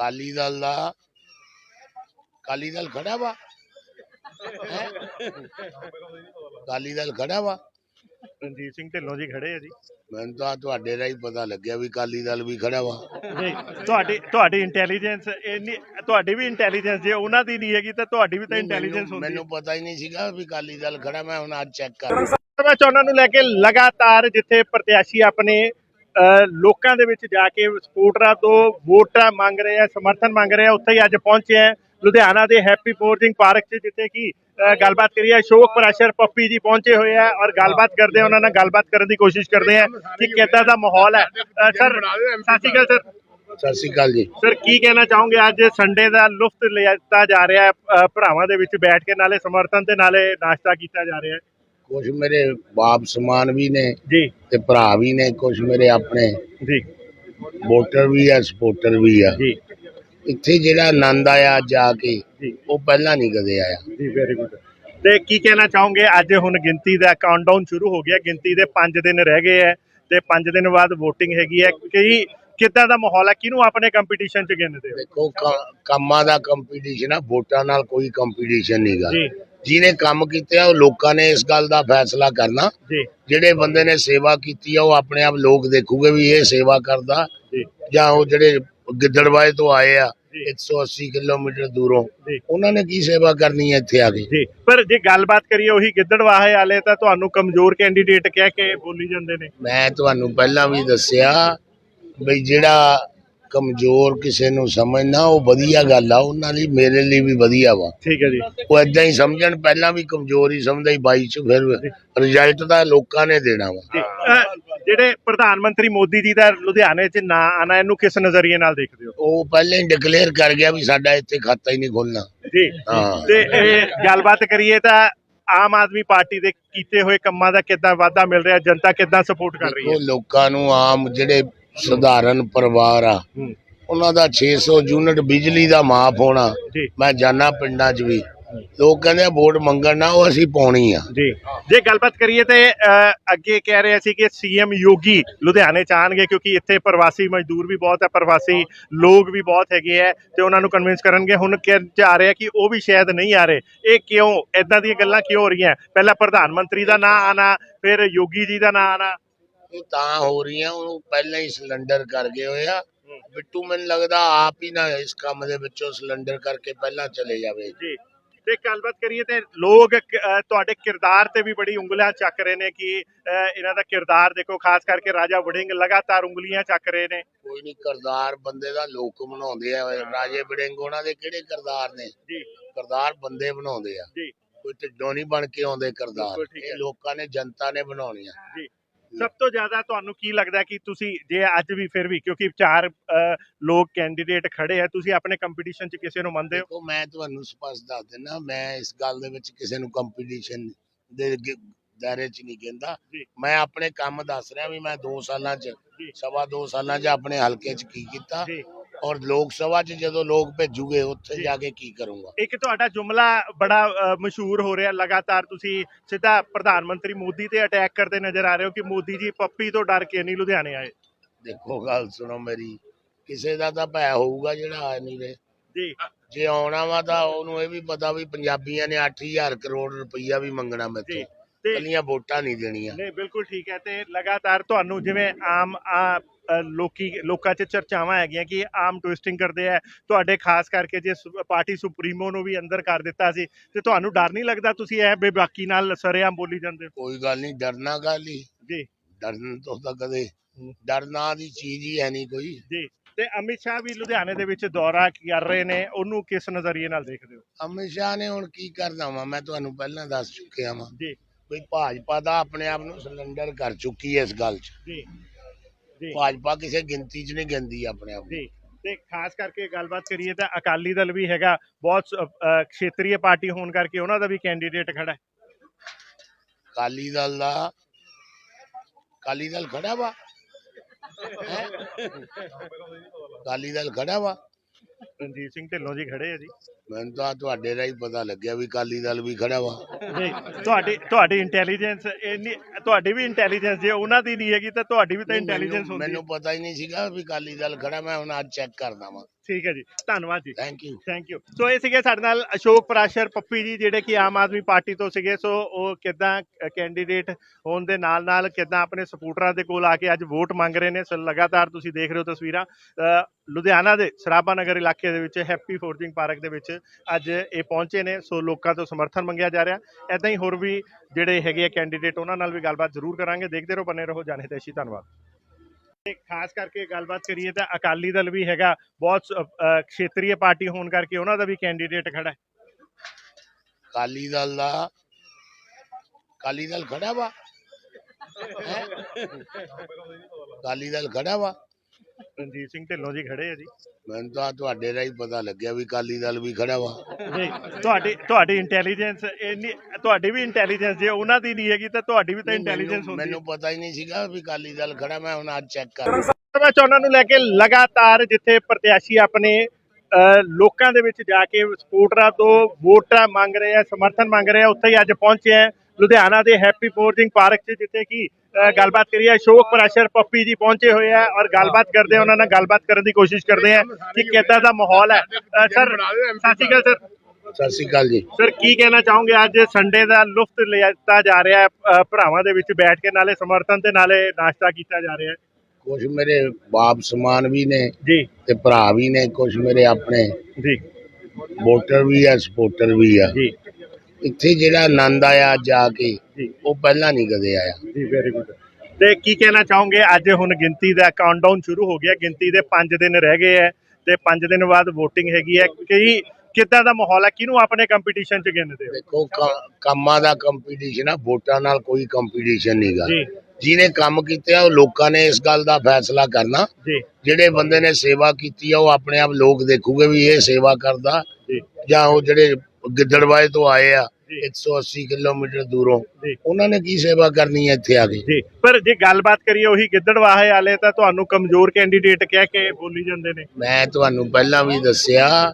ਕਾਲੀ ਦਲ ਦਾ ਕਾਲੀ ਦਲ ਖੜਾ ਵਾ। ਹੈਂ? ਕਾਲੀ ਦਲ ਖੜਾ ਵਾ। ਰਣਜੀਤ ਸਿੰਘ ਢਿੱਲੋਂ ਜੀ ਖੜੇ ਆ ਜੀ। ਮੈਨੂੰ ਤਾਂ ਤੁਹਾਡੇ ਰਾਹੀਂ ਪਤਾ ਲੱਗਿਆ ਵੀ ਕਾਲੀ ਦਲ ਵੀ ਖੜਾ ਵਾ। ਨਹੀਂ ਤੁਹਾਡੀ ਤੁਹਾਡੀ ਇੰਟੈਲੀਜੈਂਸ ਇੰਨੀ ਤੁਹਾਡੀ ਵੀ ਇੰਟੈਲੀਜੈਂਸ ਜੇ ਉਹਨਾਂ ਦੀ ਨਹੀਂ ਹੈਗੀ ਤਾਂ ਤੁਹਾਡੀ ਵੀ ਤਾਂ ਇੰਟੈਲੀਜੈਂਸ ਹੁੰਦੀ ਹੈ। ਮੈਨੂੰ ਪਤਾ ਹੀ ਨਹੀਂ ਸੀਗਾ ਵੀ ਕਾਲੀ ਦਲ ਖੜਾ ਮੈਂ ਹੁਣ ਅੱਜ ਚੈੱਕ ਕਰ ਸਭਾ ਚੋਣਾਂ ਨੂੰ ਲੈ ਕੇ ਲਗਾਤਾਰ ਜਿੱਥੇ ਪ੍ਰਤਿਆਸ਼ੀ ਆਪਣੇ ਅਹ, ਲੋਕਾਂ ਦੇ ਵਿੱਚ ਜਾ ਕੇ ਸਪੋਰਟਰਾਂ ਤੋਂ ਵੋਟਾਂ ਮੰਗ ਰਹੇ ਆ ਸਮਰਥਨ ਮੰਗ ਰਹੇ ਆ ਉੱਥੇ ਹੀ ਅੱਜ ਪਹੁੰਚੇ ਆ ਲੁਧਿਆਣਾ ਦੇ ਹੈਪੀ ਫੋਰਜਿੰਗ ਪਾਰਕ 'ਚ ਜਿੱਥੇ ਕਿ ਗੱਲਬਾਤ ਕਰੀਏ ਅਸ਼ੋਕ ਪ੍ਰਾਸ਼ਰ ਪੱਪੀ ਜੀ ਪਹੁੰਚੇ ਹੋਏ ਆ ਔਰ ਗੱਲਬਾਤ ਕਰਦੇ ਉਹਨਾਂ ਨਾਲ ਗੱਲਬਾਤ ਕਰਨ ਦੀ ਕੋਸ਼ਿਸ਼ ਕਰਦੇ ਆ ਕਿ ਕਿੱਦਾਂ ਦਾ ਮਾਹੌਲ ਹੈ। ਸਰ ਸਤਿ ਸ਼੍ਰੀ ਅਕਾਲ ਸਰ। ਸਤਿ ਸ਼੍ਰੀ ਅਕਾਲ ਜੀ। ਸਰ ਕੀ ਕਹਿਣਾ ਚਾਹੋਗੇ? ਅੱਜ ਸੰਡੇ ਦਾ ਲੁਫਤ ਲਿਆ ਜਾ ਰਿਹਾ ਹੈ ਭਰਾਵਾਂ ਦੇ ਵਿੱਚ ਬੈਠ ਕੇ ਨਾਲੇ ਸਮਰਥਨ ਤੇ ਨਾਲੇ ਨਾਸ਼ਤਾ ਕੀਤਾ ਜਾ ਰਿਹਾ ਹੈ। ਕੁਝ ਮੇਰੇ ਬਾਪ ਸਮਾਨ ਵੀ ਨੇ ਜੀ। ਤੇ ਭਰਾ ਵੀ ਨੇ ਕੁਝ ਮੇਰੇ ਆਪਣੇ। ਜੀ। ਵੋਟਰ ਵੀ ਆ ਸਪੋਰਟਰ ਵੀ ਆ। ਜੀ। ਇੱਥੇ ਜਿਹੜਾ ਆਨੰਦ ਆਇਆ ਅੱਜ ਆ ਕੇ ਜੀ। ਉਹ ਪਹਿਲਾਂ ਨਹੀਂ ਕਦੇ ਆਇਆ। ਜੀ ਵੈਰੀ ਗੁੱਡ ਤੇ ਕੀ ਕਹਿਣਾ ਚਾਹੋਗੇ? ਅੱਜ ਹੁਣ ਗਿਣਤੀ ਦਾ ਕਾਊਂਟਡਾਊਨ ਸ਼ੁਰੂ ਹੋ ਗਿਆ। ਗਿਣਤੀ ਦੇ 5 ਦਿਨ ਰਹਿ ਗਏ ਹੈ ਤੇ 5 ਦਿਨ ਬਾਅਦ VOTING ਹੈਗੀ ਹੈ ਕਿ ਕਿੱਦਾਂ ਦਾ ਮਾਹੌਲ ਹੈ ਕਿਹਨੂੰ ਆਪਣੇ ਕੰਪੀਟੀਸ਼ਨ ਚ ਗਿਣਦੇ ਹੋ? ਦੇਖੋ ਕ- ਕੰਮਾਂ ਦਾ ਕੰਪੀਟੀਸ਼ਨ ਆ ਵੋਟਾਂ ਨਾਲ ਕੋਈ ਕੰਪੀਟੀਸ਼ਨ ਨਹੀਂਗਾ ਜੀ। ਜਿਹਨੇ ਕੰਮ ਕੀਤੇ ਆ ਉਹ ਲੋਕਾਂ ਨੇ ਇਸ ਗੱਲ ਦਾ ਫੈਸਲਾ ਕਰਨਾ। ਜੀ। ਜਿਹੜੇ ਬੰਦੇ ਨੇ ਸੇਵਾ ਕੀਤੀ ਆ ਉਹ ਆਪਣੇ ਆਪ ਲੋਕ ਦੇਖੂਗੇ ਵੀ ਇਹ ਸੇਵਾ ਕਰਦਾ। ਜੀ। ਉਹ ਜਿਹੜੇ ਗਿੱਦੜਵਾਏ ਤੋਂ ਆਏ ਆ ਜੀ। 180 ਕਿਲੋਮੀਟਰ ਦੂਰੋਂ ਉਹਨਾਂ ਨੇ ਕੀ ਸੇਵਾ ਕਰਨੀ ਹੈ ਇੱਥੇ ਆ ਕੇ? ਜੀ। ਪਰ ਜੇ ਗੱਲਬਾਤ ਕਰੀਏ ਉਹੀ ਗਿੱਦੜਵਾਹੇ ਵਾਲੇ ਤਾਂ ਤੁਹਾਨੂੰ ਕਮਜ਼ੋਰ ਕੈਂਡੀਡੇਟ ਕਹਿ ਕੇ ਬੋਲੀ ਜਾਂਦੇ ਨੇ। ਮੈਂ ਤੁਹਾਨੂੰ ਪਹਿਲਾਂ ਵੀ ਦੱਸਿਆ ਬਈ ਜਿਹੜਾ ਕਮਜ਼ੋਰ ਕਿਸੇ ਨੂੰ ਸਮਝਣਾ ਉਹ ਵਧੀਆ ਗੱਲ ਆ ਉਹਨਾਂ ਲਈ ਮੇਰੇ ਲਈ ਵੀ ਵਧੀਆ ਵਾ। ਠੀਕ ਹੈ ਜੀ। ਉਹ ਏਦਾਂ ਹੀ ਸਮਝਣ ਪਹਿਲਾਂ ਵੀ ਕਮਜ਼ੋਰ ਹੀ ਸਮਝਦਾ ਸੀ ਬਾਈ ਚ ਫਿਰ ਰਿਜ਼ਲਟ ਤਾਂ ਲੋਕਾਂ ਨੇ ਦੇਣਾ ਵਾ। ਜਿਹੜੇ ਪ੍ਰਧਾਨ ਮੰਤਰੀ ਮੋਦੀ ਜੀ ਦਾ ਲੁਧਿਆਣੇ 'ਚ ਨਾਂ ਆਣਾ ਇਹਨੂੰ ਕਿਸ ਨਜ਼ਰੀਏ ਨਾਲ ਦੇਖਦੇ ਹੋ? ਉਹ ਪਹਿਲਾਂ ਹੀ ਡਿਕਲੇਅਰ ਕਰ ਗਿਆ ਵੀ ਸਾਡਾ ਇੱਥੇ ਖਾਤਾ ਹੀ ਨਹੀਂ ਖੁੱਲਣਾ। ਜੀ। ਹਾਂ। ਤੇ ਇਹ ਗੱਲਬਾਤ ਕਰੀਏ ਤਾਂ ਆਮ ਆਦਮੀ ਪਾਰਟੀ ਦੇ ਕੀਤੇ ਹੋਏ ਕੰਮਾਂ ਦਾ ਕਿੱਦਾਂ ਵਾਧਾ ਮਿਲ ਰਿਹਾ ਜਨਤਾ ਕਿੱਦਾਂ ਸਪੋਰਟ ਕਰ ਰਹੀ ਹੈ? ਦੇਖੋ ਲੋਕਾਂ ਨੂੰ ਆਮ ਜਿਹੜੇ ਸਧਾਰਨ ਪਰਿਵਾਰ ਆ। ਉਹਨਾਂ ਦਾ 600 ਯੂਨਿਟ ਬਿਜਲੀ ਦਾ ਮਾਫ ਹੋਣਾ। ਮੈਂ ਜਾਣਾ ਪਿੰਡਾਂ 'ਚ ਵੀ। ਲੋਕ ਕਹਿੰਦੇ ਆ ਵੋਟ ਮੰਗਣ ਨਾ ਉਹ ਅਸੀਂ ਪਾਉਣੀ ਆ। ਜੀ। ਜੇ ਗੱਲਬਾਤ ਕਰੀਏ ਤੇ ਅੱਗੇ ਕਹਿ ਰਹੇ ਸੀ ਕਿ ਸੀਐਮ ਯੋਗੀ ਲੁਧਿਆਣੇ ਚ ਆਣਗੇ ਕਿਉਂਕਿ ਇੱਥੇ ਪ੍ਰਵਾਸੀ ਮਜ਼ਦੂਰ ਵੀ ਬਹੁਤ ਹੈ ਪ੍ਰਵਾਸੀ ਲੋਕ ਵੀ ਬਹੁਤ ਹੈਗੇ ਹੈ ਤੇ ਉਹਨਾਂ ਨੂੰ ਕਨਵਿੰਸ ਕਰਨਗੇ। ਹੁਣ ਕਿ ਜਾ ਰਿਹਾ ਕਿ ਉਹ ਵੀ ਸ਼ਾਇਦ ਨਹੀਂ ਆ ਰਹੇ। ਇਹ ਕਿਉਂ? ਇਦਾਂ ਦੀਆਂ ਗੱਲਾਂ ਕਿਉਂ ਹੋ ਰਹੀਆਂ? ਪਹਿਲਾਂ ਪ੍ਰਧਾਨ ਮੰਤਰੀ ਦਾ ਨਾਂ ਆਣਾ ਫਿਰ ਯੋਗੀ ਜੀ ਦਾ ਨਾਂ ਆਣਾ ਇਹ ਤਾਂ ਹੋ ਰਹੀਆਂ ਉਹ ਪਹਿਲਾਂ ਹੀ ਸਿਲੰਡਰ ਕਰ ਗਏ ਹੋਏ ਆ। ਬਿੱਟੂ ਮੈਨੂੰ ਲੱਗਦਾ ਆਪ ਹੀ ਨਾ ਇਸ ਕੰਮ ਦੇ ਵਿੱਚੋਂ ਸਿਲੰਡਰ ਕਰਕੇ ਪਹਿਲਾਂ ਚਲੇ ਜਾਵੇ। ਜੀ। ਤੇ ਗੱਲਬਾਤ ਕਰੀਏ ਤੇ ਲੋਕ ਤੁਹਾਡੇ ਕਿਰਦਾਰ ਤੇ ਵੀ ਬੜੀ ਉਂਗਲੀਆਂ ਚੱਕ ਰਹੇ ਨੇ ਕਿ ਇਹਨਾਂ ਦਾ ਕਿਰਦਾਰ ਦੇਖੋ ਖਾਸ ਕਰਕੇ ਰਾਜਾ ਵੜਿੰਗ ਲਗਾਤਾਰ ਉਂਗਲੀਆਂ ਚੱਕ ਰਹੇ ਨੇ। ਕੋਈ ਨਹੀਂ ਕਰਦਾਰ ਬੰਦੇ ਦਾ ਲੋਕ ਬਣਾਉਂਦੇ ਆ ਰਾਜੇ ਬੜਿੰਗ ਉਹਨਾਂ ਦੇ ਕਿਹੜੇ ਕਰਦਾਰ ਨੇ? ਜੀ। ਕਰਦਾਰ ਬੰਦੇ ਬਣਾਉਂਦੇ ਆ। ਜੀ। ਕੋਈ ਢਿੱਡੋਂ ਨਹੀਂ ਬਣ ਕੇ ਆਉਂਦੇ ਕਰਦਾਰ। ਇਹ ਲੋਕਾਂ ਨੇ ਜਨਤਾ ਨੇ ਬਣਾਉਣੀਆਂ। ਜੀ। ਸਭ ਤੋਂ ਜ਼ਿਆਦਾ ਤੁਹਾਨੂੰ ਕੀ ਲੱਗਦਾ ਕਿ ਤੁਸੀਂ ਜੇ ਅੱਜ ਵੀ ਫਿਰ ਵੀ ਕਿਉਂਕਿ ਚਾਰ ਲੋਕ ਕੈਂਡੀਡੇਟ ਖੜੇ ਆ ਤੁਸੀਂ ਆਪਣੇ ਕੰਪੀਟੀਸ਼ਨ 'ਚ ਕਿਸੇ ਨੂੰ ਮੰਨਦੇ ਹੋ ਮੈਂ ਤੁਹਾਨੂੰ ਸਪਸ਼ਟ ਦੱਸ ਦਿੰਦਾ ਮੈਂ ਇਸ ਗੱਲ ਦੇ ਵਿੱਚ ਕਿਸੇ ਨੂੰ ਕੰਪੀਟੀਸ਼ਨ ਦੇ ਦਾਇਰੇ 'ਚ ਨਹੀਂ ਕਹਿੰਦਾ। ਮੈਂ ਆਪਣੇ ਕੰਮ ਦੱਸ ਰਿਹਾ ਵੀ ਮੈਂ 2 ਸਾਲਾਂ 'ਚ। ਸਵਾ 2 ਸਾਲਾਂ 'ਚ ਆਪਣੇ ਹਲਕੇ 'ਚ ਕੀ ਕੀਤਾ ਔਰ ਲੋਕ ਸਭਾ 'ਚ ਜਦੋਂ ਲੋਕ ਭੇਜੂਗੇ ਉੱਥੇ ਜੀ। ਕੇ ਕੀ ਕਰੂੰਗਾ? ਇੱਕ ਤੁਹਾਡਾ ਜੁਮਲਾ ਬੜਾ ਮਸ਼ਹੂਰ ਹੋ ਰਿਹਾ ਲਗਾਤਾਰ ਤੁਸੀਂ ਸਿੱਧਾ ਪ੍ਰਧਾਨ ਮੰਤਰੀ ਮੋਦੀ ਤੇ ਅਟੈਕ ਕਰਦੇ ਨਜ਼ਰ ਆ ਰਹੇ ਹੋ ਕਿ ਮੋਦੀ ਜੀ ਪੱਪੀ ਤੋਂ ਡਰ ਕੇ ਨਹੀਂ ਲੁਧਿਆਣੇ ਆਏ? ਦੇਖੋ ਗੱਲ ਸੁਣੋ ਮੇਰੀ। ਕਿਸੇ ਦਾ ਤਾਂ ਭੈ ਹੋਊਗਾ ਜਿਹੜਾ ਆ ਨਹੀਂ ਰਹੇ ਜੀ। ਜੇ ਆਉਣਾ ਵਾ ਤਾਂ ਉਹਨੂੰ ਇਹ ਵੀ ਪਤਾ ਵੀ ਪੰਜਾਬੀਆਂ ਨੇ 8000 ਕਰੋੜ ਰੁਪਈਆ ਵੀ ਮੰਗਣਾ ਜੀ। ਮੈਥੋਂ। ਤੇ ਵੋਟਾਂ ਨਹੀਂ ਦੇਣੀਆਂ। ਨਹੀਂ ਬਿਲਕੁਲ ਠੀਕ ਹੈ ਤੇ ਲਗਾਤਾਰ ਤੁਹਾਨੂੰ ਜਿਵੇਂ ਆਮ ਆ ਲੋਕੀ ਲੋਕਾਂ 'ਚ ਚਰਚਾਵਾਂ ਹੈਗੀਆਂ ਕਿ ਆਮ ਟਵਿਸਟਿੰਗ ਕਰਦੇ ਆ। ਤੁਹਾਡੇ ਖਾਸ ਕਰਕੇ ਜੇ ਪਾਰਟੀ ਸੁਪਰੀਮੋ ਨੂੰ ਵੀ ਅੰਦਰ ਕਰ ਦਿੱਤਾ ਸੀ ਤੇ ਤੁਹਾਨੂੰ ਡਰ ਨਹੀਂ ਲੱਗਦਾ ਤੁਸੀਂ ਇਹ ਬੇਬਾਕੀ ਨਾਲ ਸਰੇਆਮ ਬੋਲੀ ਜਾਂਦੇ ਹੋ? ਕੋਈ ਗੱਲ ਨਹੀਂ ਡਰਨਾ ਗੱਲ ਹੀ ਜੀ। ਡਰਨ ਤੋਂ ਤਾਂ ਕਦੇ। ਡਰਨਾ ਦੀ ਚੀਜ਼ ਹੀ ਹੈ ਨਹੀਂ ਕੋਈ। ਜੀ। ਤੇ ਅਮਿਤ ਸ਼ਾਹ ਵੀ ਲੁਧਿਆਣੇ ਦੇ ਵਿੱਚ ਦੌਰਾ ਕਰ ਰਹੇ ਨੇ ਉਹਨੂੰ ਕਿਸ ਨਜ਼ਰੀਏ ਨਾਲ ਦੇਖਦੇ ਹੋ? ਅਮਿਤ ਸ਼ਾਹ ਨੇ ਹੁਣ ਕੀ ਕਰਨਾ ਵਾ ਮੈਂ ਤੁਹਾਨੂੰ ਪਹਿਲਾਂ ਦੱਸ ਚੁੱਕਿਆ ਵਾਂ। ਜੀ। ਵੀ ਭਾਜਪਾ ਦਾ ਆਪਣੇ ਆਪ ਨੂੰ ਸਿਲੰਡਰ ਕਰ ਚੁੱਕੀ ਹੈ ਇਸ ਗੱਲ 'ਚ। ਜੀ ਜੀ। ਭਾਜਪਾ ਕਿਸੇ ਗਿਣਤੀ 'ਚ ਨਹੀਂ ਗਿਣਦੀ ਆਪਣੇ ਆਪ ਨੂੰ। ਜੀ ਤੇ ਖਾਸ ਕਰਕੇ ਗੱਲਬਾਤ ਕਰੀਏ ਤਾਂ ਅਕਾਲੀ ਦਲ ਵੀ ਹੈਗਾ ਬਹੁਤ ਖੇਤਰੀ ਪਾਰਟੀ ਹੋਣ ਕਰਕੇ ਉਹਨਾਂ ਦਾ ਵੀ ਕੈਂਡੀਡੇਟ ਖੜਾ ਹੈ। ਅਕਾਲੀ ਦਲ ਦਾ ਅਕਾਲੀ ਦਲ ਖੜਾ ਵਾ? ਅਕਾਲੀ ਦਲ ਖੜਾ ਵਾ। ਰਣਜੀਤ ਸਿੰਘ ਢਿੱਲੋਂ ਜੀ ਖੜੇ ਆ ਜੀ। ਮੈਨੂੰ ਤਾਂ ਤੁਹਾਡੇ ਰਾਹੀਂ ਪਤਾ ਲੱਗਿਆ ਵੀ ਕਾਲੀ ਦਲ ਵੀ ਖੜਾ ਵਾ। ਨਹੀਂ ਤੁਹਾਡੀ ਤੁਹਾਡੀ ਇੰਟੈਲੀਜੈਂਸ ਇੰਨੀ ਤੁਹਾਡੀ ਵੀ ਇੰਟੈਲੀਜੈਂਸ ਜੇ ਉਹਨਾਂ ਦੀ ਨਹੀਂ ਹੈਗੀ ਤਾਂ ਤੁਹਾਡੀ ਵੀ ਤਾਂ ਇੰਟੈਲੀਜੈਂਸ ਹੁੰਦੀ ਮੈਨੂੰ ਪਤਾ ਹੀ ਨਹੀਂ ਸੀਗਾ ਵੀ ਕਾਲੀ ਦਲ ਖੜਾ ਮੈਂ ਹੁਣ ਅੱਜ ਚੈੱਕ ਕਰਦਾ ਵਾਂ। ਠੀਕ ਹੈ ਜੀ ਧੰਨਵਾਦ ਜੀ। Thank you thank you so ਇਹ ਸੀਗੇ ਸਾਡੇ ਨਾਲ ਅਸ਼ੋਕ ਪ੍ਰਾਸ਼ਰ ਪੱਪੀ ਜੀ ਜਿਹੜੇ ਕਿ ਆਮ ਆਦਮੀ ਪਾਰਟੀ ਤੋਂ ਸੀਗੇ। ਸੋ ਉਹ ਕਿਦਾਂ ਕੈਂਡੀਡੇਟ ਹੋਣ ਦੇ ਨਾਲ ਨਾਲ ਕਿਦਾਂ ਆਪਣੇ ਸਪੋਰਟਰਾਂ ਦੇ ਕੋਲ ਆ ਕੇ ਅੱਜ ਵੋਟ ਮੰਗ ਰਹੇ ਨੇ। ਸੋ ਲਗਾਤਾਰ ਤੁਸੀਂ ਦੇਖ ਰਹੇ ਹੋ ਤਸਵੀਰਾਂ। ਲੁਧਿਆਣਾ ਦੇ ਸਰਾਭਾ ਨਗਰ ਇਲਾਕੇ ਦੇ ਵਿੱਚ ਹੈਪੀ ਫੋਰਜਿੰਗ ਪਾਰਕ ਦੇ ਵਿੱਚ ਅੱਜ ਇਹ ਪਹੁੰਚੇ ਨੇ। ਸੋ ਲੋਕਾਂ ਤੋਂ ਸਮਰਥਨ ਮੰਗਿਆ ਜਾ ਰਿਹਾ। ਐਦਾਂ ਹੀ ਹੋਰ ਵੀ ਜਿਹੜੇ ਹੈਗੇ ਆ ਕੈਂਡੀਡੇਟ ਉਹਨਾਂ ਨਾਲ ਵੀ ਗੱਲਬਾਤ ਜ਼ਰੂਰ ਕਰਾਂਗੇ। ਦੇਖਦੇ ਰਹੋ ਬਨੇ ਰਹੋ। ਜਾਣੇ ਤੈਸ਼ੀ ਧੰਨਵਾਦ। ਤੇ ਖਾਸ ਕਰਕੇ ਗੱਲਬਾਤ ਕਰੀਏ ਤਾਂ ਅਕਾਲੀ ਦਲ ਵੀ ਹੈਗਾ। ਬਹੁਤ ਖੇਤਰੀ ਪਾਰਟੀ ਹੋਣ ਕਰਕੇ ਉਹਨਾਂ ਦਾ ਵੀ ਕੈਂਡੀਡੇਟ ਖੜਾ ਹੈ। ਕਾਲੀ ਦਲ ਦਾ ਕਾਲੀ ਦਲ ਖੜਾ ਵਾ। ਹੈਂ? ਦਲ ਖੜਾ ਵਾ। ਰਣਜੀਤ ਸਿੰਘ ਢਿੱਲੋਂ ਜੀ ਖੜੇ ਆ ਜੀ। ਮੈਨੂੰ ਤਾਂ ਤੁਹਾਡੇ ਰਾਹੀਂ ਪਤਾ ਲੱਗਿਆ ਵੀ ਕਾਲੀ ਦਲ ਵੀ ਖੜਾ ਵਾ। ਨਹੀਂ ਤੁਹਾਡੀ ਤੁਹਾਡੀ ਇੰਟੈਲੀਜੈਂਸ ਇੰਨੀ ਤੁਹਾਡੀ ਵੀ ਇੰਟੈਲੀਜੈਂਸ ਜੇ ਉਹਨਾਂ ਦੀ ਨਹੀਂ ਹੈਗੀ ਤਾਂ ਤੁਹਾਡੀ ਵੀ ਤਾਂ ਇੰਟੈਲੀਜੈਂਸ ਹੁੰਦੀ ਹੈ। ਮੈਨੂੰ ਪਤਾ ਹੀ ਨਹੀਂ ਸੀਗਾ ਵੀ ਕਾਲੀ ਦਲ ਖੜਾ ਮੈਂ ਹੁਣ ਅੱਜ ਚੈੱਕ ਕਰ ਸਭਾ ਚੋਣਾਂ ਨੂੰ ਲੈ ਕੇ ਲਗਾਤਾਰ ਜਿੱਥੇ ਪ੍ਰਤਿਆਸ਼ੀ ਆਪਣੇ ਲੋਕਾਂ ਦੇ ਵਿੱਚ ਜਾ ਕੇ ਸਪੋਰਟਰਾਂ ਤੋਂ ਵੋਟਾਂ ਮੰਗ ਰਹੇ ਆ ਸਮਰਥਨ ਮੰਗ ਰਹੇ ਆ ਉੱਥੇ ਹੀ ਅੱਜ ਪਹੁੰਚੇ ਆ। ਲੁਧਿਆਣਾ ਦੇ ਹੈਪੀ ਫੋਰਜਿੰਗ ਪਾਰਕ 'ਚ ਜਿੱਥੇ ਕਿ ਗੱਲਬਾਤ ਕਰੀਏ ਅਸ਼ੋਕ ਪ੍ਰਾਸ਼ਰ ਪੱਪੀ ਜੀ ਪਹੁੰਚੇ ਹੋਏ ਆ ਔਰ ਗੱਲਬਾਤ ਕਰਦੇ ਆ ਉਹਨਾਂ ਨਾਲ ਗੱਲਬਾਤ ਕਰਨ ਦੀ ਕੋਸ਼ਿਸ਼ ਕਰਦੇ ਆ ਕਿ ਕਿੱਦਾਂ ਦਾ ਮਾਹੌਲ ਹੈ। ਸਰ ਸਤਿ ਸ਼੍ਰੀ ਅਕਾਲ ਸਰ। ਸਤਿ ਸ਼੍ਰੀ ਅਕਾਲ ਜੀ। ਸਰ ਕੀ ਕਹਿਣਾ ਚਾਹੋਗੇ? ਅੱਜ ਸੰਡੇ ਦਾ ਲੁਫਤ ਲਿਆ ਜਾ ਰਿਹਾ ਹੈ। ਭਰਾਵਾਂ ਦੇ ਵਿੱਚ ਬੈਠ ਕੇ ਨਾਲੇ ਸਮਰਥਨ ਤੇ ਨਾਲੇ ਨਾਸ਼ਤਾ ਕੀਤਾ ਜਾ ਰਿਹਾ ਹੈ। ਕੁਝ ਮੇਰੇ ਬਾਪ ਸਮਾਨ ਵੀ ਨੇ ਜੀ। ਤੇ ਭਰਾ ਵੀ ਨੇ। ਕੁਝ ਮੇਰੇ ਆਪਣੇ ਜੀ। ਵੋਟਰ ਵੀ ਆ ਸਪੋਰਟਰ ਵੀ ਆ। ਜੀ। ਇੱਥੇ ਜਿਹੜਾ ਆਨੰਦ ਆਇਆ ਜਾ ਕੇ ਜੀ। ਉਹ ਪਹਿਲਾਂ ਨਹੀਂ ਕਦੇ ਆਇਆ। ਜੀ ਵੈਰੀ ਗੁੱਡ ਤੇ ਕੀ ਕਹਿਣਾ ਚਾਹੋਗੇ? ਅੱਜ ਹੁਣ ਗਿਣਤੀ ਦਾ ਕਾਊਂਟਡਾਊਨ ਸ਼ੁਰੂ ਹੋ ਗਿਆ। ਗਿਣਤੀ ਦੇ 5 ਦਿਨ ਰਹਿ ਗਏ ਹੈ ਤੇ 5 ਦਿਨ ਬਾਅਦ VOTING ਹੈਗੀ ਹੈ ਕਿ ਕਿੱਦਾਂ ਦਾ ਮਾਹੌਲ ਹੈ ਕਿਹਨੂੰ ਆਪਣੇ ਕੰਪੀਟੀਸ਼ਨ ਚ ਗਿਣਦੇ ਹੋ? ਦੇਖੋ ਕ- ਕੰਮਾਂ ਦਾ ਕੰਪੀਟੀਸ਼ਨ ਆ ਵੋਟਾਂ ਨਾਲ ਕੋਈ ਕੰਪੀਟੀਸ਼ਨ ਨਹੀਂਗਾ ਜੀ। ਜਿਹਨੇ ਕੰਮ ਕੀਤੇ ਆ ਉਹ ਲੋਕਾਂ ਨੇ ਇਸ ਗੱਲ ਦਾ ਫੈਸਲਾ ਕਰਨਾ। ਜੀ। ਜਿਹੜੇ ਬੰਦੇ ਨੇ ਸੇਵਾ ਕੀਤੀ ਆ ਉਹ ਆਪਣੇ ਆਪ ਲੋਕ ਦੇਖੂਗੇ ਵੀ ਇਹ ਸੇਵਾ ਕਰਦਾ ਜੀ। ਜਾਂ ਉਹ ਜਿਹੜੇ ਗਿੱਦੜਵਾਏ ਤੋਂ ਆਏ ਆ ਜੀ। 180 ਕਿਲੋਮੀਟਰ ਦੂਰੋਂ। ਜੀ। ਉਹਨਾਂ ਨੇ ਕੀ ਸੇਵਾ ਕਰਨੀ ਹੈ ਇੱਥੇ ਆ ਕੇ? ਜੀ। ਪਰ ਜੇ ਗੱਲਬਾਤ ਕਰੀਏ ਉਹੀ ਗਿੱਦੜਵਾਹੇ ਵਾਲੇ ਤਾਂ ਤੁਹਾਨੂੰ ਕਮਜ਼ੋਰ ਕੈਂਡੀਡੇਟ ਕਹਿ ਕੇ ਬੋਲੀ ਜਾਂਦੇ ਨੇ। ਮੈਂ ਤੁਹਾਨੂੰ ਪਹਿਲਾਂ ਵੀ ਦੱਸਿਆ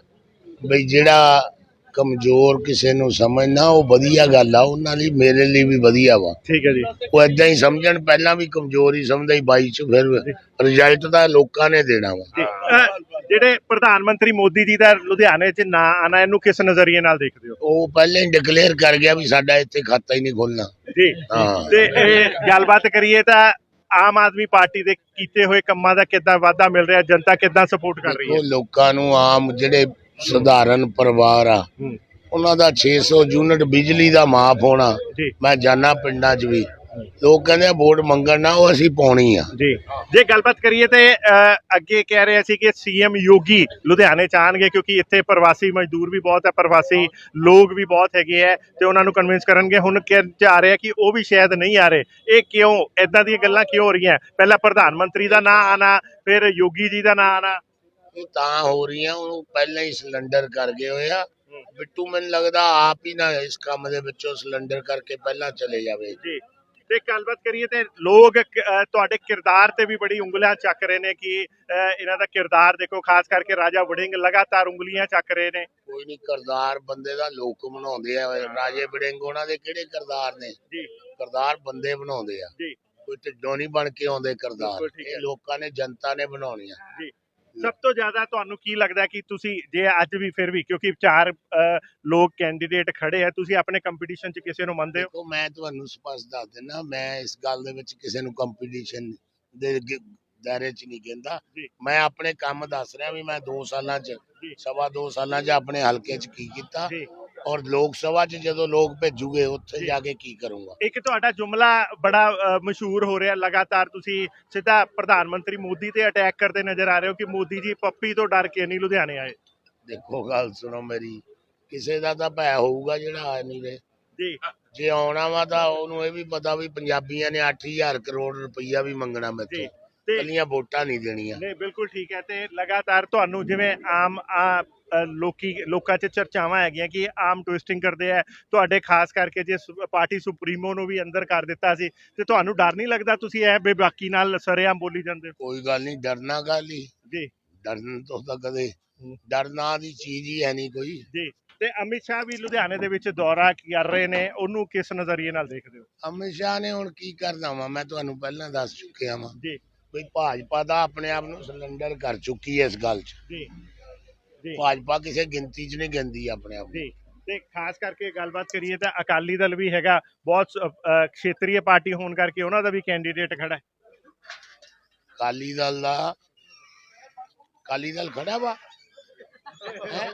ਬਈ ਜਿਹੜਾ ਕਮਜ਼ੋਰ ਕਿਸੇ ਨੂੰ ਸਮਝਣਾ ਉਹ ਵਧੀਆ ਗੱਲ ਆ। ਉਹਨਾਂ ਲਈ ਮੇਰੇ ਲਈ ਵੀ ਵਧੀਆ ਵਾ। ਠੀਕ ਹੈ ਜੀ। ਉਹ ਏਦਾਂ ਹੀ ਸਮਝਣ ਪਹਿਲਾਂ ਵੀ ਕਮਜ਼ੋਰ ਹੀ ਸਮਝਦਾ ਸੀ ਬਾਈ ਚ ਫਿਰ ਰਿਜ਼ਲਟ ਤਾਂ ਲੋਕਾਂ ਨੇ ਦੇਣਾ ਵਾ। ਜੀ। ਅਹ, ਜਿਹੜੇ ਪ੍ਰਧਾਨ ਮੰਤਰੀ ਮੋਦੀ ਜੀ ਦਾ ਲੁਧਿਆਣੇ 'ਚ ਨਾਂ ਆਣਾ ਇਹਨੂੰ ਕਿਸ ਨਜ਼ਰੀਏ ਨਾਲ ਦੇਖਦੇ ਹੋ? ਉਹ ਪਹਿਲਾਂ ਹੀ ਡਿਕਲੇਅਰ ਕਰ ਗਿਆ ਵੀ ਸਾਡਾ ਇੱਥੇ ਖਾਤਾ ਹੀ ਨਹੀਂ ਖੋਲਣਾ। ਜੀ। ਹਾਂ। ਤੇ ਇਹ ਗੱਲਬਾਤ ਕਰੀਏ ਤਾਂ ਆਮ ਆਦਮੀ ਪਾਰਟੀ ਦੇ ਕੀਤੇ ਹੋਏ ਕੰਮਾਂ ਦਾ ਕਿੱਦਾਂ ਵਾਧਾ ਮਿਲ ਰਿਹਾ ਜਨਤਾ ਕਿੱਦਾਂ ਸਪੋਰਟ ਕਰ ਰਹੀ ਹੈ? ਉਹ ਲੋਕਾਂ ਨੂੰ ਆਮ ਜਿਹੜੇ ਸਧਾਰਨ ਪਰਿਵਾਰ ਆ ਹੂੰ, ਉਹਨਾਂ ਦਾ 600 ਯੂਨਿਟ ਬਿਜਲੀ ਦਾ ਮਾਫ ਹੋਣਾ ਜੀ। ਮੈਂ ਜਾਣਾ ਪਿੰਡਾਂ 'ਚ ਵੀ। ਲੋਕ ਕਹਿੰਦੇ ਆ ਵੋਟ ਮੰਗਣ ਨਾ ਉਹ ਅਸੀਂ ਪਾਉਣੀ ਆ। ਜੀ। ਜੇ ਗੱਲਬਾਤ ਕਰੀਏ ਤੇ ਅੱਗੇ ਕਹਿ ਰਹੇ ਸੀ ਕਿ ਸੀਐਮ ਯੋਗੀ ਲੁਧਿਆਣੇ ਚ ਆਣਗੇ ਕਿਉਂਕਿ ਇੱਥੇ ਪ੍ਰਵਾਸੀ ਮਜ਼ਦੂਰ ਵੀ ਬਹੁਤ ਹੈ ਪ੍ਰਵਾਸੀ ਲੋਕ ਵੀ ਬਹੁਤ ਹੈਗੇ ਹੈ ਤੇ ਉਹਨਾਂ ਨੂੰ ਕਨਵਿੰਸ ਕਰਨਗੇ। ਹੁਣ ਕਿ ਜਾ ਰਿਹਾ ਕਿ ਉਹ ਵੀ ਸ਼ਾਇਦ ਨਹੀਂ ਆ ਰਹੇ। ਇਹ ਕਿਉਂ ਇਦਾਂ ਦੀਆਂ ਗੱਲਾਂ ਕਿਉਂ ਹੋ ਰਹੀਆਂ? ਪਹਿਲਾਂ ਪ੍ਰਧਾਨ ਮੰਤਰੀ ਦਾ ਨਾਂ ਆਣਾ ਫਿਰ ਯੋਗੀ ਜੀ ਦਾ ਨਾਂ ਆਣਾ। ਇਹ ਤਾਂ ਹੋ ਰਹੀਆਂ ਉਹਨੂੰ ਪਹਿਲਾਂ ਹੀ ਸਿਲੰਡਰ ਕਰ ਗਏ ਹੋਏ ਆ। ਬਿੱਟੂ ਮੈਨੂੰ ਲੱਗਦਾ ਆਪ ਹੀ ਨਾ ਇਸ ਕੰਮ ਦੇ ਵਿੱਚੋਂ ਸਿਲੰਡਰ ਕਰਕੇ ਪਹਿਲਾਂ ਚਲੇ ਜਾਵੇ। ਜੀ। ਤੇ ਗੱਲਬਾਤ ਕਰੀਏ ਤੇ ਲੋਕ ਤੁਹਾਡੇ ਕਿਰਦਾਰ ਤੇ ਵੀ ਬੜੀ ਉਂਗਲੀਆਂ ਚੱਕ ਰਹੇ ਨੇ ਕਿ ਇਹਨਾਂ ਦਾ ਕਿਰਦਾਰ ਦੇਖੋ ਖਾਸ ਕਰਕੇ ਰਾਜਾ ਵੜਿੰਗ ਲਗਾਤਾਰ ਉਂਗਲੀਆਂ ਚੱਕ ਰਹੇ ਨੇ। ਕੋਈ ਨਹੀਂ ਕਰਦਾਰ ਬੰਦੇ ਦਾ ਲੋਕ ਬਣਾਉਂਦੇ ਆ। ਰਾਜੇ ਬੜਿੰਗ ਉਹਨਾਂ ਦੇ ਕਿਹੜੇ ਕਰਦਾਰ ਨੇ? ਜੀ। ਕਰਦਾਰ ਬੰਦੇ ਬਣਾਉਂਦੇ ਆ। ਜੀ। ਕੋਈ ਢਿੱਡੋਂ ਨਹੀਂ ਬਣ ਕੇ ਆਉਂਦੇ ਕਰਦਾਰ। ਇਹ ਲੋਕਾਂ ਨੇ ਜਨਤਾ ਨੇ ਬਣਾਉਣੀ ਆ ਜੀ। ਸਭ ਤੋਂ ਜ਼ਿਆਦਾ ਤੁਹਾਨੂੰ ਕੀ ਲੱਗਦਾ ਕਿ ਤੁਸੀਂ ਜੇ ਅੱਜ ਵੀ ਫਿਰ ਵੀ ਕਿਉਂਕਿ ਚਾਰ ਲੋਕ ਕੈਂਡੀਡੇਟ ਖੜੇ ਆ ਤੁਸੀਂ ਆਪਣੇ ਕੰਪੀਟੀਸ਼ਨ 'ਚ ਕਿਸੇ ਨੂੰ ਮੰਨਦੇ ਹੋ ਮੈਂ ਤੁਹਾਨੂੰ ਸਪਸ਼ਟ ਦੱਸ ਦਿੰਦਾ ਮੈਂ ਇਸ ਗੱਲ ਦੇ ਵਿੱਚ ਕਿਸੇ ਨੂੰ ਕੰਪੀਟੀਸ਼ਨ ਦੇ ਦਾਇਰੇ 'ਚ ਨਹੀਂ ਕਹਿੰਦਾ। ਮੈਂ ਆਪਣੇ ਕੰਮ ਦੱਸ ਰਿਹਾ ਵੀ ਮੈਂ 2 ਸਾਲਾਂ 'ਚ। ਸਵਾ 2 ਸਾਲਾਂ 'ਚ ਆਪਣੇ ਹਲਕੇ 'ਚ ਕੀ ਕੀਤਾ ਔਰ ਲੋਕ ਸਭਾ 'ਚ ਜਦੋਂ ਲੋਕ ਭੇਜੂਗੇ ਉੱਥੇ ਜੀ। ਕੇ ਕੀ ਕਰੂੰਗਾ? ਇੱਕ ਤੁਹਾਡਾ ਜੁਮਲਾ ਬੜਾ ਮਸ਼ਹੂਰ ਹੋ ਰਿਹਾ ਲਗਾਤਾਰ ਤੁਸੀਂ ਸਿੱਧਾ ਪ੍ਰਧਾਨ ਮੰਤਰੀ ਮੋਦੀ ਤੇ ਅਟੈਕ ਕਰਦੇ ਨਜ਼ਰ ਆ ਰਹੇ ਹੋ ਕਿ ਮੋਦੀ ਜੀ ਪੱਪੀ ਤੋਂ ਡਰ ਕੇ ਨਹੀਂ ਲੁਧਿਆਣੇ ਆਏ? ਦੇਖੋ ਗੱਲ ਸੁਣੋ ਮੇਰੀ। ਕਿਸੇ ਦਾ ਤਾਂ ਭੈ ਹੋਊਗਾ ਜਿਹੜਾ ਆ ਨਹੀਂ ਰੇ ਜੀ। ਜੇ ਆਉਣਾ ਵਾ ਤਾਂ ਉਹਨੂੰ ਇਹ ਵੀ ਪਤਾ ਵੀ ਪੰਜਾਬੀਆਂ ਨੇ 8000 ਕਰੋੜ ਰੁਪਈਆ ਵੀ ਮੰਗਣਾ ਮੈਥੋਂ। ਤੇ ਕੱਲੀਆਂ ਵੋਟਾਂ ਨਹੀਂ ਦੇਣੀਆਂ। ਨਹੀਂ ਬਿਲਕੁਲ ਠੀਕ ਹੈ ਤੇ ਲਗਾਤਾਰ ਤੁਹਾਨੂੰ ਜਿਵੇਂ ਆਮ ਆ ਲੋਕੀ ਲੋਕਾਂ 'ਚ ਚਰਚਾਵਾਂ ਹੈਗੀਆਂ ਕਿ ਆਮ ਟਵਿਸਟਿੰਗ ਕਰਦੇ ਆ। ਤੁਹਾਡੇ ਖਾਸ ਕਰਕੇ ਜੇ ਪਾਰਟੀ ਸੁਪਰੀਮੋ ਨੂੰ ਵੀ ਅੰਦਰ ਕਰ ਦਿੱਤਾ ਸੀ ਤੇ ਤੁਹਾਨੂੰ ਡਰ ਨਹੀਂ ਲੱਗਦਾ ਤੁਸੀਂ ਇਹ ਬੇਬਾਕੀ ਨਾਲ ਸਰੇਆਮ ਬੋਲੀ ਜਾਂਦੇ ਕੋਈ ਗੱਲ ਨਹੀਂ ਡਰਨਾ ਗੱਲ ਹੀ ਜੀ। ਡਰਨ ਤੋਂ ਤਾਂ ਕਦੇ ਡਰਨਾ ਦੀ ਚੀਜ਼ ਹੀ ਹੈ ਨਹੀਂ ਕੋਈ। ਜੀ। ਤੇ ਅਮਿਤ ਸ਼ਾਹ ਵੀ ਲੁਧਿਆਣੇ ਦੇ ਵਿੱਚ ਦੌਰਾ ਕਰ ਰਹੇ ਨੇ ਉਹਨੂੰ ਕਿਸ ਨਜ਼ਰੀਏ ਨਾਲ ਦੇਖਦੇ ਹੋ? ਅਮਿਤ ਸ਼ਾਹ ਨੇ ਹੁਣ ਕੀ ਕਰਨਾ ਵਾ? ਮੈਂ ਤੁਹਾਨੂੰ ਪਹਿਲਾਂ ਦੱਸ ਚੁੱਕਿਆ ਵਾਂ। ਜੀ। ਵੀ ਭਾਜਪਾ ਦਾ ਆਪਣੇ ਆਪ ਨੂੰ ਸਿਲੰਡਰ ਕਰ ਚੁੱਕੀ ਹੈ ਇਸ ਗੱਲ 'ਚ। ਜੀ ਜੀ। ਭਾਜਪਾ ਕਿਸੇ ਗਿਣਤੀ 'ਚ ਨਹੀਂ ਗਿਣਦੀ ਆਪਣੇ ਆਪ ਨੂੰ। ਜੀ ਤੇ ਖਾਸ ਕਰਕੇ ਗੱਲਬਾਤ ਕਰੀਏ ਤਾਂ ਅਕਾਲੀ ਦਲ ਵੀ ਹੈਗਾ ਬਹੁਤ ਖੇਤਰੀ ਪਾਰਟੀ ਹੋਣ ਕਰਕੇ ਉਹਨਾਂ ਦਾ ਵੀ ਕੈਂਡੀਡੇਟ ਖੜਾ ਹੈ। ਅਕਾਲੀ ਦਲ ਦਾ ਅਕਾਲੀ ਦਲ ਖੜਾ ਵਾ। ਹੈਂ?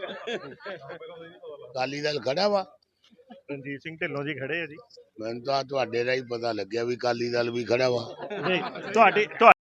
ਅਕਾਲੀ ਦਲ ਖੜਾ ਵਾ। ਰਣਜੀਤ ਸਿੰਘ ਢਿੱਲੋਂ ਜੀ ਖੜੇ ਆ ਜੀ। ਮੈਨੂੰ ਤਾਂ ਤੁਹਾਡੇ ਰਾਹੀਂ ਪਤਾ ਲੱਗਿਆ ਵੀ ਅਕਾਲੀ ਦਲ ਵੀ ਖੜਾ ਵਾ। ਜੀ ਤੁਹਾਡੀ ਤੁਹਾ-